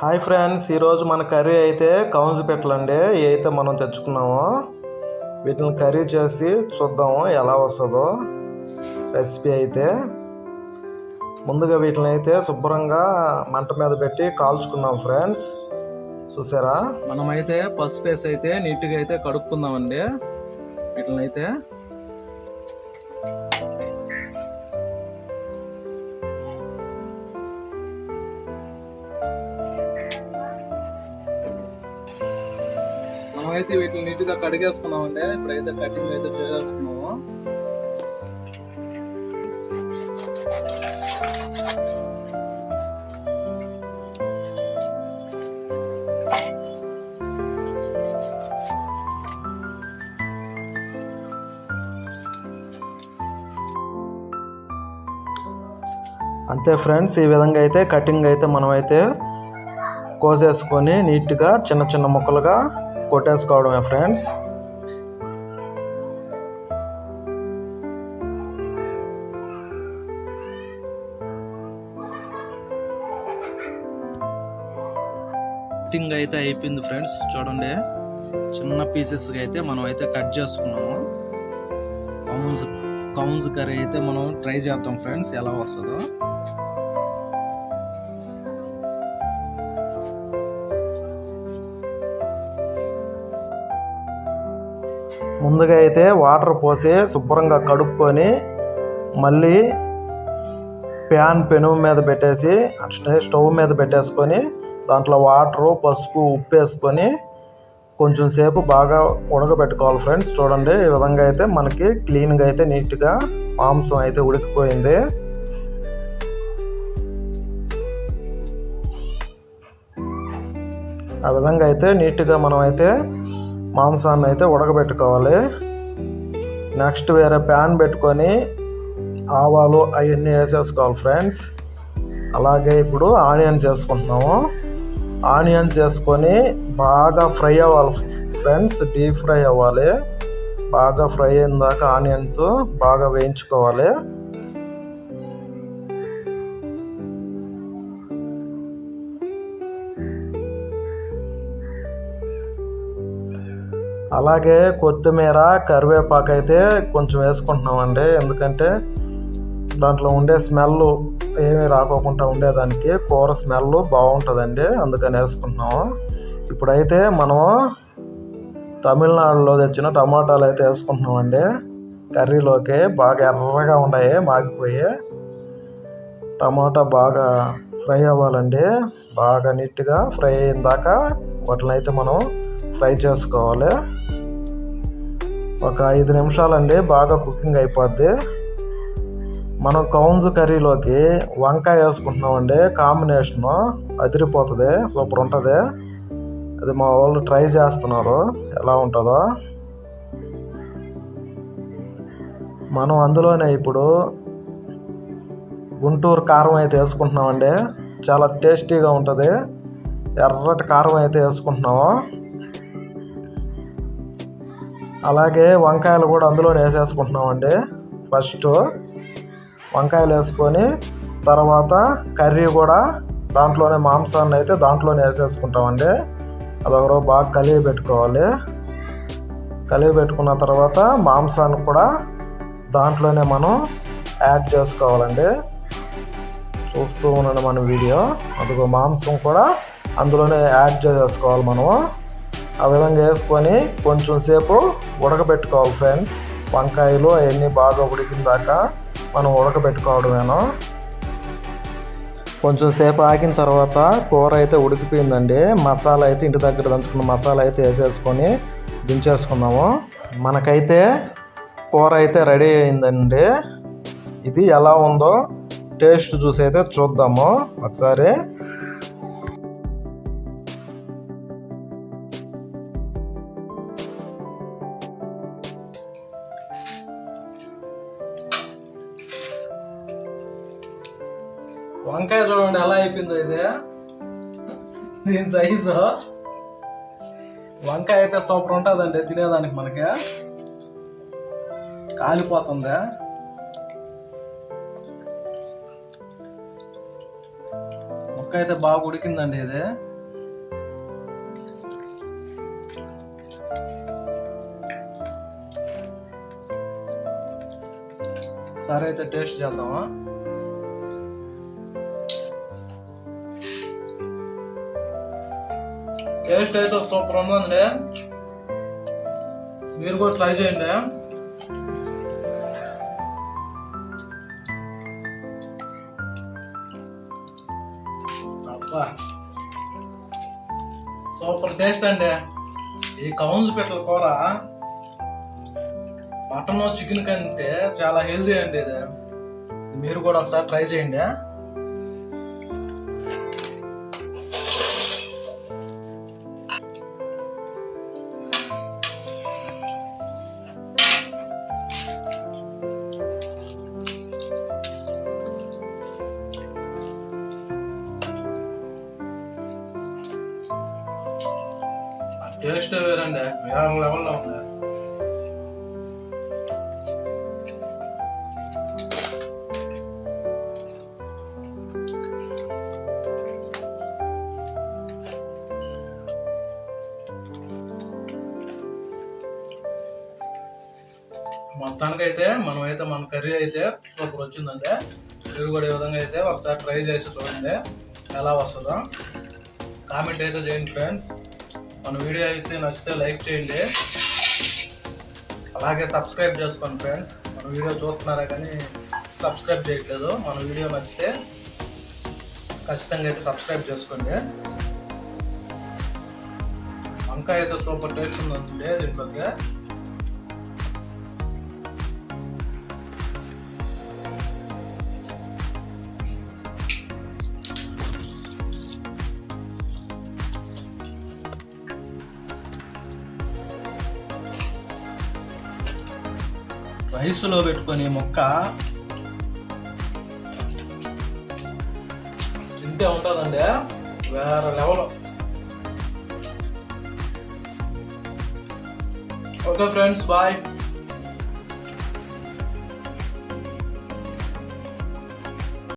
Hi friends ఈరోజు మన curry అయితే కౌన్స్ పెట్టలండి. ఏదైతే అయితే మనం తెచ్చుకున్నామో వీటిని కర్రీ చేసి చూద్దాము ఎలా వస్తుందో. రెసిపీ అయితే ముందుగా వీటిని అయితే శుభ్రంగా మంట మీద పెట్టి కాల్చుకున్నాం ఫ్రెండ్స్. చూసారా? మనమైతే పసుపు వేసి అయితే నీట్గా అయితే కడుక్కుందామండి. వీటిని అయితే అయితే వీటిని నీట్గా కడిగేసుకున్నామండి ఇప్పుడైతే కటింగ్ అయితే చేసేసుకున్నాము. అంతే ఫ్రెండ్స్ ఈ విధంగా అయితే కటింగ్ అయితే మనమైతే కోసేసుకొని నీట్గా చిన్న చిన్న ముక్కలుగా కొట్టేసుకోవడమే ఫ్రెండ్స్. కటింగ్ అయితే అయిపోయింది ఫ్రెండ్స్. చూడండి. చిన్న పీసెస్గా అయితే మనం అయితే కట్ చేసుకున్నాము. కౌన్స్ కౌన్స్ కర్రీ అయితే మనం ట్రై చేద్దాం ఫ్రెండ్స్. ఎలా వస్తుందో. ముందుగా అయితే వాటర్ పోసి శుభ్రంగా కడుక్కొని మళ్ళీ ప్యాన్ పెనుము మీద పెట్టేసి అట్లనే స్టవ్ మీద పెట్టేసుకొని దాంట్లో వాటరు పసుపు ఉప్పు వేసుకొని కొంచెం సేపు బాగా ఉడకబెట్టుకోవాలి ఫ్రెండ్స్. చూడండి ఈ విధంగా అయితే మనకి క్లీన్గా అయితే నీట్గా మాంసం అయితే ఉడికిపోయింది. ఆ విధంగా అయితే నీట్గా మనం అయితే మాంసాన్ని అయితే ఉడకబెట్టుకోవాలి. నెక్స్ట్ వేరే ప్యాన్ పెట్టుకొని ఆవాలు అవన్నీ వేసేసుకోవాలి ఫ్రెండ్స్. అలాగే ఇప్పుడు ఆనియన్స్ వేసుకుంటున్నాము. ఆనియన్స్ వేసుకొని బాగా ఫ్రై అవ్వాలి ఫ్రెండ్స్ డీప్ ఫ్రై అవ్వాలి. బాగా ఫ్రై అయిన దాకా ఆనియన్స్ బాగా వేయించుకోవాలి. అలాగే కొత్తిమీర కరివేపాకు అయితే కొంచెం వేసుకుంటున్నామండి. ఎందుకంటే దాంట్లో ఉండే స్మెల్ ఏమీ రాకోకుండా ఉండేదానికి కూర స్మెల్ బాగుంటుందండి. అందుకని వేసుకుంటున్నాము. ఇప్పుడైతే మనం తమిళనాడులో తెచ్చిన టమాటాలు అయితే వేసుకుంటున్నామండి. కర్రీలోకి బాగా ఎర్రగా ఉన్నాయి మాగిపోయి. టమాటా బాగా ఫ్రై అవ్వాలండి. బాగా నీట్గా ఫ్రై అయిన దాకా వాటిని అయితే మనం ఫ్రై చేసుకోవాలి. ఒక ఐదు నిమిషాలండి బాగా కుకింగ్ అయిపోద్ది. మనం కౌన్స్ కర్రీలోకి వంకాయ వేసుకుంటున్నామండి కాంబినేషను అదిరిపోతుంది సూపర్ ఉంటుంది. అది మా వాళ్ళు ట్రై చేస్తున్నారు ఎలా ఉంటుందో. మనం అందులోనే ఇప్పుడు గుంటూరు కారం అయితే వేసుకుంటున్నామండి చాలా టేస్టీగా ఉంటుంది. ఎర్రటి కారం అయితే వేసుకుంటున్నాము. అలాగే వంకాయలు కూడా అందులోనే వేసేసుకుంటున్నామండి. ఫస్ట్ వంకాయలు వేసుకొని తర్వాత కర్రీ కూడా దాంట్లోనే మాంసాన్ని అయితే దాంట్లోనే వేసేసుకుంటామండి. అదొకరో బాగా కలిగి పెట్టుకోవాలి. కలిగి పెట్టుకున్న తర్వాత మాంసాన్ని కూడా దాంట్లోనే మనం యాడ్ చేసుకోవాలండి. చూస్తూ ఉన్నాను మన వీడియో. అందుకు మాంసం కూడా అందులోనే యాడ్ చేసేసుకోవాలి మనము. ఆ విధంగా వేసుకొని కొంచెం సేపు ఉడకబెట్టుకోవాలి ఫ్రెండ్స్. వంకాయలు అవన్నీ బాగా ఉడికిన దాకా మనం ఉడకబెట్టుకోవడమేనో. కొంచెం సేపు ఆగిన తర్వాత కూర అయితే ఉడికిపోయిందండి. మసాలా అయితే ఇంటి దగ్గర దంచుకున్న మసాలా అయితే వేసేసుకొని దించేసుకున్నాము మనకైతే కూర అయితే రెడీ అయిందండి. ఇది ఎలా ఉందో టేస్ట్ చూసి అయితే చూద్దాము. ఒకసారి వంకాయ చూడండి ఎలా అయిపోయిందో ఇది. దీని సైజు వంకాయ అయితే సూపర్ ఉంటుందండి తినేదానికి మనకి. కాలిపోతుంది. ముక్క అయితే బాగా ఉడికిందండి ఇది. సరే అయితే టేస్ట్ చేద్దామా? టేస్ట్ అయితే సూపర్ ఉందండి మీరు కూడా ట్రై చేయండి సూపర్ టేస్ట్ అండి ఈ కౌన్స్ పెట్టల కూర మటన్ చికెన్ కంటే చాలా హెల్దీ అండి ఇది మీరు కూడా ఒకసారి ట్రై చేయండి టేస్ట్ వేరండి వేరే లెవెల్లో ఉంది మొత్తానికైతే మనం అయితే మన కర్రీ అయితే సూపర్ వచ్చిందంటే మీరు కూడా ఈ విధంగా అయితే ఒకసారి ట్రై చేసి చూడండి. ఎలా వస్తుందో. కామెంట్ అయితే చేయండి ఫ్రెండ్స్. మన వీడియో అయితే నచ్చితే లైక్ చేయండి. అలాగే సబ్స్క్రైబ్ చేసుకోండి ఫ్రెండ్స్. మన వీడియో చూస్తున్నారా కానీ సబ్స్క్రైబ్ చేయట్లేదు. మన వీడియో నచ్చితే ఖచ్చితంగా అయితే సబ్స్క్రైబ్ చేసుకోండి. వంకాయ అయితే సూపర్ టేస్ట్ ఉందండి దీంట్లోకి. రైస్లో పెట్టుకొని మొక్క తింటే ఉంటుందండి. వేరే లెవెల్. Okay friends bye.